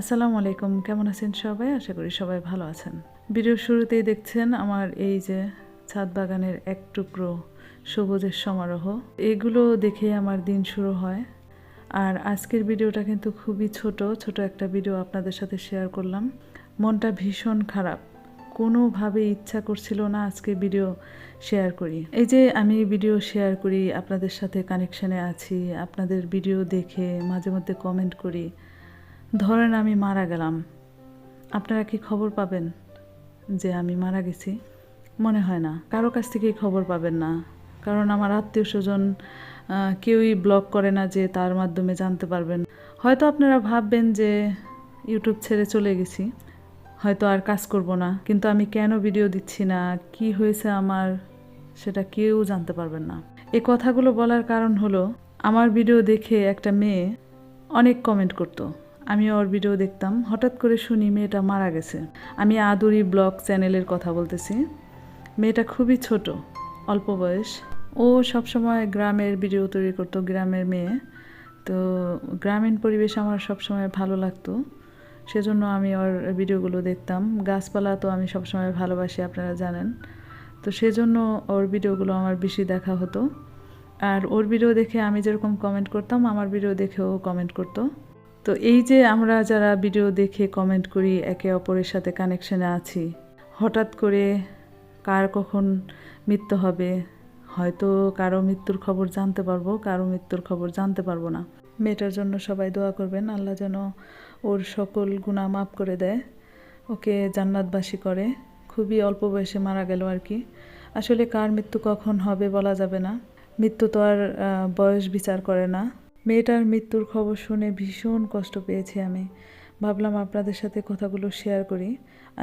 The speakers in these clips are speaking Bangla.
আসসালামু আলাইকুম, কেমন আছেন সবাই? আশা করি সবাই ভালো আছেন। ভিডিওর শুরুতেই দেখছেন আমার এই যে ছাদ বাগানের এক টুকরো সবুজের সমারোহ। এগুলো দেখে আমার দিন শুরু হয়। আর আজকের ভিডিওটা কিন্তু খুবই ছোট ছোট একটা ভিডিও আপনাদের সাথে শেয়ার করলাম। মনটা ভীষণ খারাপ। কোনোভাবে ইচ্ছা করছিল না আজকে ভিডিও শেয়ার করি। এই যে আমি ভিডিও শেয়ার করি, আপনাদের সাথে কানেকশানে আছি, আপনাদের ভিডিও দেখে মাঝে মধ্যে কমেন্ট করি। ধরেন আমি মারা গেলাম। আপনারা কি খবর পাবেন যে আমি মারা গেছি? মনে হয় না। কারও কাছ থেকেই খবর পাবেন না। কারণ আমার আত্মীয় স্বজন কেউই ব্লগ করে না যে তার মাধ্যমে জানতে পারবেন। হয়তো আপনারা ভাববেন যে ইউটিউব ছেড়ে চলে গেছি। হয়তো আর কাজ করব না। কিন্তু আমি কেন ভিডিও দিচ্ছি না? কি হয়েছে আমার? সেটা কেউ জানতে পারবেন না। এই কথাগুলো বলার কারণ হলো, আমার ভিডিও দেখে একটা মেয়ে অনেক কমেন্ট করতো। আমি ওর ভিডিও দেখতাম। হঠাৎ করে শুনি মেয়েটা মারা গেছে। আমি আদুরি ব্লগ চ্যানেলের কথা বলতেছি। মেয়েটা খুবই ছোট, অল্প বয়স। ও সবসময় গ্রামের ভিডিও তৈরি করতো, গ্রামের মেয়ে। তো গ্রামীণ পরিবেশ আমার সবসময় ভালো লাগতো। সেজন্য আমি ওর ভিডিওগুলো দেখতাম। গাছপালা তো আমি সবসময় ভালোবাসি, আপনারা জানেন। তো সেজন্য ওর ভিডিওগুলো আমার বেশি দেখা হতো। আর ওর ভিডিও দেখে আমি যেরকম কমেন্ট করতাম, আমার ভিডিও দেখেও কমেন্ট করতো। তো এই যে আমরা যারা ভিডিও দেখে কমেন্ট করি, একে অপরের সাথে কানেকশানে আছি, হঠাৎ করে কার কখন মৃত্যু হবে? হয়তো কারও মৃত্যুর খবর জানতে পারব, কারও মৃত্যুর খবর জানতে পারব না। মেয়েটার জন্য সবাই দোয়া করবেন, আল্লাহ যেন ওর সকল গুণা মাফ করে দেয়, ওকে জান্নাতবাসী করে। খুবই অল্প বয়সে মারা গেল আর কি। আসলে কার মৃত্যু কখন হবে বলা যাবে না। মৃত্যু তো আর বয়স বিচার করে না। মেয়েটার মৃত্যুর খবর শুনে ভীষণ কষ্ট পেয়েছি আমি। ভাবলাম আপনাদের সাথে কথাগুলো শেয়ার করি।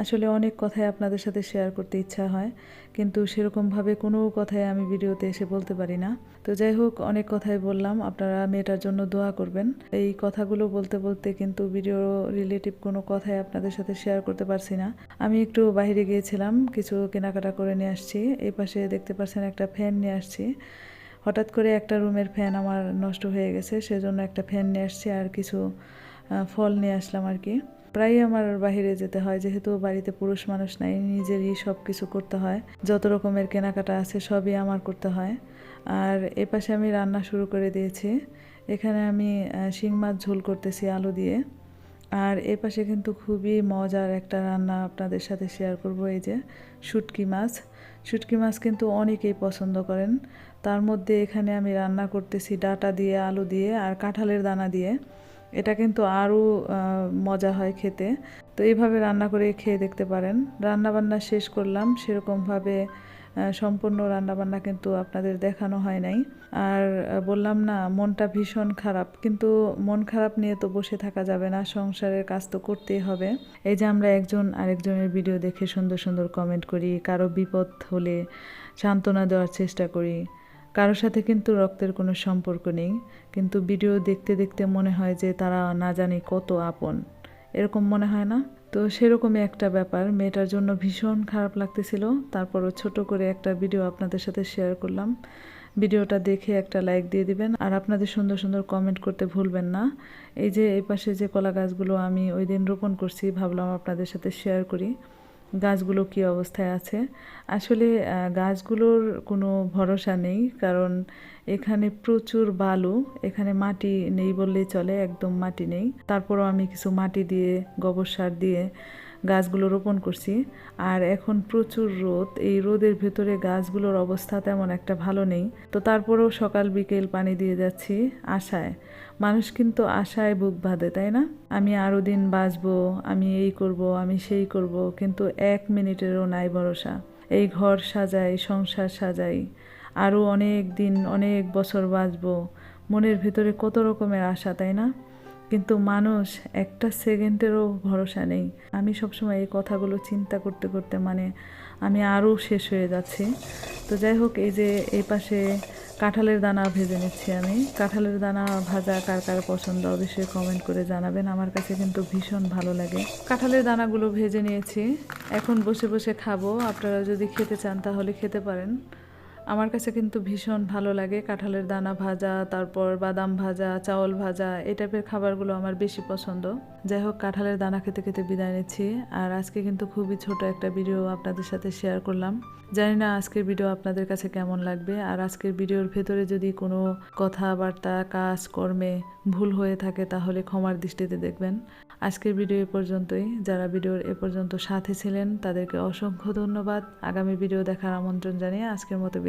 আসলে অনেক কথাই আপনাদের সাথে শেয়ার করতে ইচ্ছা হয়, কিন্তু সেরকমভাবে কোনো কথাই আমি ভিডিওতে এসে বলতে পারি না। তো যাই হোক, অনেক কথাই বললাম। আপনারা মেয়েটার জন্য দোয়া করবেন। এই কথাগুলো বলতে বলতে কিন্তু ভিডিও রিলেটিভ কোনো কথাই আপনাদের সাথে শেয়ার করতে পারছি না। আমি একটু বাইরে গিয়েছিলাম, কিছু কেনাকাটা করে নিয়ে আসছি। এই পাশে দেখতে পাচ্ছেন একটা ফ্যান নিয়ে আসছি। হঠাৎ করে একটা রুমের ফ্যান আমার নষ্ট হয়ে গেছে, সেজন্য একটা ফ্যান নিয়ে আসছি আর কিছু ফল নিয়ে আসলাম আর কি। প্রায়ই আমার বাহিরে যেতে হয়, যেহেতু বাড়িতে পুরুষ মানুষ নাই, নিজেরই সব কিছু করতে হয়। যত রকমের কেনাকাটা আছে সবই আমার করতে হয়। আর এপাশে আমি রান্না শুরু করে দিয়েছি। এখানে আমি শিং মাছ ঝোল করতেছি আলু দিয়ে। আর এ পাশে কিন্তু খুবই মজার একটা রান্না আপনাদের সাথে শেয়ার করব, এই যে শুটকি মাছ। শুটকি মাছ কিন্তু অনেকেই পছন্দ করেন। তার মধ্যে এখানে আমি রান্না করতেছি ডাটা দিয়ে, আলু দিয়ে আর কাঁঠালের দানা দিয়ে। এটা কিন্তু আরও মজা হয় খেতে। তো এইভাবে রান্না করে খেয়ে দেখতে পারেন। রান্না বান্না শেষ করলাম, সেরকমভাবে সম্পূর্ণ রান্নাবান্না কিন্তু আপনাদের দেখানো হয় নাই। আর বললাম না, মনটা ভীষণ খারাপ। কিন্তু মন খারাপ নিয়ে তো বসে থাকা যাবে না, সংসারের কাজ তো করতেই হবে। এই যে আমরা একজন আরেকজনের ভিডিও দেখে সুন্দর সুন্দর কমেন্ট করি, কারও বিপদ হলে সান্ত্বনা দেওয়ার চেষ্টা করি, কারোর সাথে কিন্তু রক্তের কোনো সম্পর্ক নেই। কিন্তু ভিডিও দেখতে দেখতে মনে হয় যে তারা না জানি কত আপন। এরকম মনে হয় না? তো সেরকমই একটা ব্যাপার। মেয়েটার জন্য ভীষণ খারাপ লাগতেছিল। তারপরও ছোট করে একটা ভিডিও আপনাদের সাথে শেয়ার করলাম। ভিডিওটা দেখে একটা লাইক দিয়ে দিবেন। আর আপনাদের সুন্দর সুন্দর কমেন্ট করতে ভুলবেন না। এই যে এই পাশে যে কলা গাছগুলো আমি ওই দিন রোপণ করছি, ভাবলাম আপনাদের সাথে শেয়ার করি। গাছগুলো কি অবস্থায় আছে? আসলে গাছগুলোর কোনো ভরসা নেই, কারণ এখানে প্রচুর বালু, এখানে মাটি নেই বললেই চলে, একদম মাটি নেই। তারপরও আমি কিছু মাটি দিয়ে, গোবর সার দিয়ে গাছগুলো রোপণ করছি। আর এখন প্রচুর রোদ। এই রোদের ভেতরে গাছগুলোর অবস্থা তেমন একটা ভালো নেই। তো তারপরেও সকাল বিকেল পানি দিয়ে যাচ্ছি আশায়। মানুষ কিন্তু আশায় বুক বাঁধে, তাই না? আমি আরও দিন বাঁচবো, আমি এই করব, আমি সেই করব, কিন্তু এক মিনিটেরও নাই ভরসা। এই ঘর সাজাই, সংসার সাজাই, আরও অনেক দিন, অনেক বছর বাঁচবো। মনের ভেতরে কত রকমের আশা, তাই না? কিন্তু মানুষ একটা সেকেন্ডেরও ভরসা নেই। আমি সবসময় এই কথাগুলো চিন্তা করতে করতে মানে আমি আরও শেষ হয়ে যাচ্ছি। তো যাই হোক, এই যে এই পাশে কাঁঠালের দানা ভেজে নিচ্ছি আমি। কাঁঠালের দানা ভাজা কার কার পছন্দ অবশ্যই কমেন্ট করে জানাবেন। আমার কাছে কিন্তু ভীষণ ভালো লাগে। কাঁঠালের দানাগুলো ভেজে নিয়েছি। এখন বসে বসে খাব। আপনারা যদি খেতে চান তাহলে খেতে পারেন। আমার কাছে কিন্তু ভীষণ ভালো লাগে কাঁঠালের দানা ভাজা, তারপর বাদাম ভাজা, চাউল ভাজা, এই টাইপের খাবারগুলো আমার বেশি পছন্দ। যাই হোক, কাঁঠালের দানা খেতে খেতে বিদায় নিচ্ছি। আর আজকে কিন্তু খুবই ছোট একটা ভিডিও আপনাদের সাথে শেয়ার করলাম। জানি না আজকের ভিডিও আপনাদের কাছে কেমন লাগবে। আর আজকের ভিডিওর ভেতরে যদি কোনো কথাবার্তা, কাজ, কর্মে ভুল হয়ে থাকে, তাহলে ক্ষমার দৃষ্টিতে দেখবেন। আজকের ভিডিও এ পর্যন্তই। যারা ভিডিওর এ পর্যন্ত সাথে ছিলেন, তাদেরকে অসংখ্য ধন্যবাদ। আগামী ভিডিও দেখার আমন্ত্রণ জানিয়ে আজকের মতো